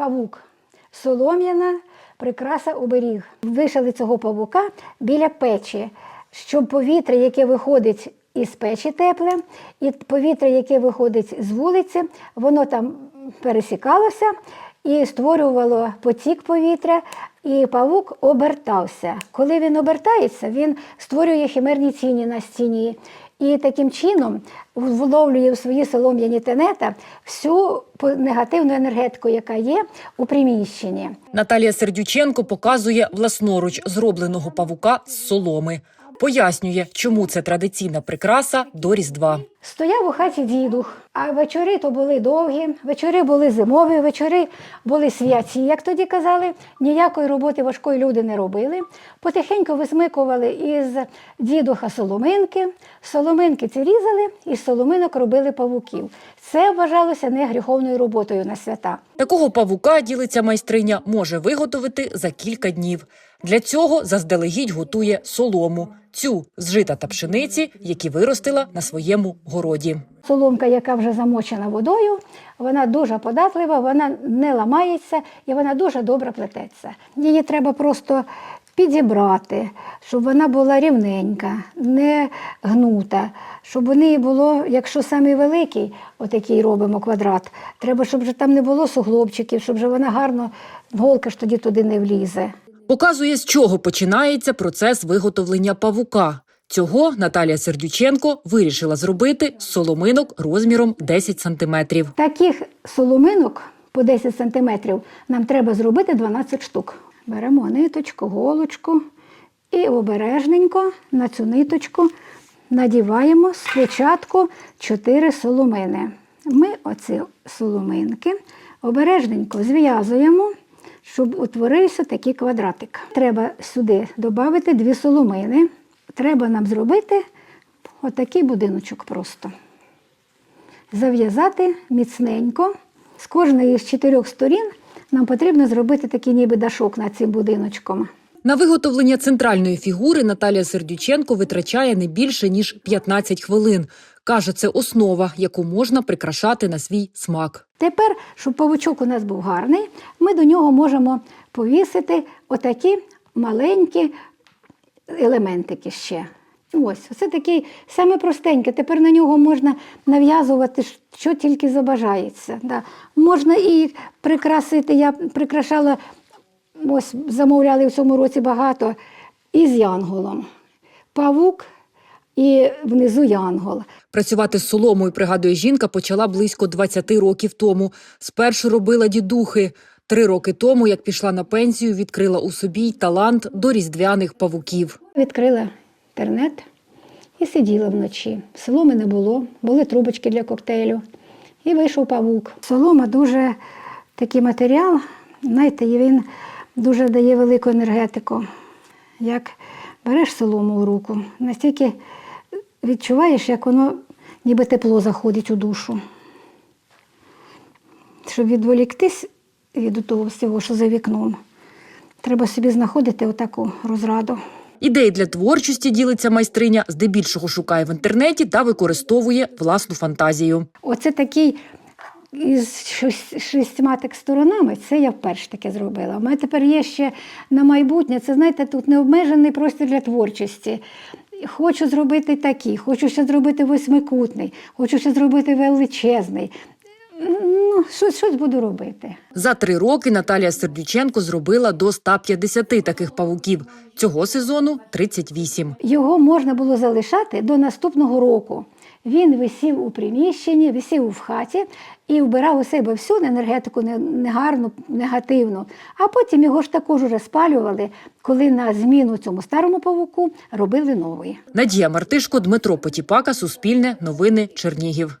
павук, солом'яна прикраса оберіг. Вишили цього павука біля печі, щоб повітря, яке виходить із печі тепле, і повітря, яке виходить з вулиці, воно там пересікалося і створювало потік повітря, і павук обертався. Коли він обертається, він створює химерні тіні на стіні. І таким чином вловлює в свої солом'яні тенета всю негативну енергетику, яка є у приміщенні. Наталія Сердюченко показує власноруч зробленого павука з соломи. Пояснює, чому це традиційна прикраса до Різдва. Стояв у хаті дідух, а вечори то були довгі, вечори були зимові, вечори були святі, як тоді казали. Ніякої роботи важкої люди не робили. Потихеньку висмикували із дідуха соломинки. Соломинки ці різали, і соломинок робили павуків. Це вважалося не гріховною роботою на свята. Такого павука ділиться майстриня може виготовити за кілька днів. Для цього заздалегідь готує солому, цю з жита та пшениці, які виростила на своєму городі. Соломка, яка вже замочена водою, вона дуже податлива, вона не ламається і вона дуже добре плететься. Її треба просто підібрати, щоб вона була рівненька, не гнута, щоб у неї було, якщо самий великий, отакий робимо квадрат, треба, щоб вже там не було суглобчиків, щоб вже вона гарно, голка ж тоді туди не влізе. Показує, з чого починається процес виготовлення павука. Цього Наталія Сердюченко вирішила зробити соломинок розміром 10 сантиметрів. Таких соломинок по 10 см нам треба зробити 12 штук. Беремо ниточку, голочку і обережненько на цю ниточку надіваємо спочатку 4 соломини. Ми оці соломинки обережненько зв'язуємо, щоб утворився такий квадратик. Треба сюди додати дві соломини. Треба нам зробити отакий будиночок просто зав'язати міцненько. З кожної з чотирьох сторін нам потрібно зробити такий ніби дашок над цим будиночком. На виготовлення центральної фігури Наталія Сердюченко витрачає не більше ніж 15 хвилин. Каже, це основа, яку можна прикрашати на свій смак. Тепер, щоб павучок у нас був гарний, ми до нього можемо повісити отакі маленькі елементики ще. Ось, це такий саме простенький. Тепер на нього можна нав'язувати, що тільки забажається. Да. Можна і прикрасити. Я прикрашала, ось замовляли в цьому році багато, із янголом. Павук і внизу янгол. Працювати з соломою, пригадує жінка, почала близько 20 років тому. Спершу робила дідухи. Три роки тому, як пішла на пенсію, відкрила у собі й талант до різдвяних павуків. Відкрила інтернет і сиділа вночі. Соломи не було, були трубочки для коктейлю. І вийшов павук. Солома дуже такий матеріал, знаєте, він дуже дає велику енергетику. Як береш солому у руку, настільки відчуваєш, як воно ніби тепло заходить у душу. Щоб відволіктись від того всього, що за вікном, треба собі знаходити отаку розраду. Ідеї для творчості ділиться майстриня, здебільшого шукає в інтернеті та використовує власну фантазію. Оце такий із шістьма так сторонами, це я вперше таке зробила. У мене тепер є ще на майбутнє, це знаєте, тут необмежений простір для творчості. Хочу зробити такий, хочу ще зробити восьмикутний, хочу ще зробити величезний. Ну, щось, щось буду робити. За три роки Наталія Сердюченко зробила до 150 таких павуків. Цього сезону 38. Його можна було залишати до наступного року. Він висів у приміщенні, висів в хаті і вбирав у себе всю енергетику негарну, негативну. А потім його ж також уже спалювали, коли на зміну цьому старому павуку робили новий. Надія Мартишко, Дмитро Потіпака, Суспільне, Новини, Чернігів.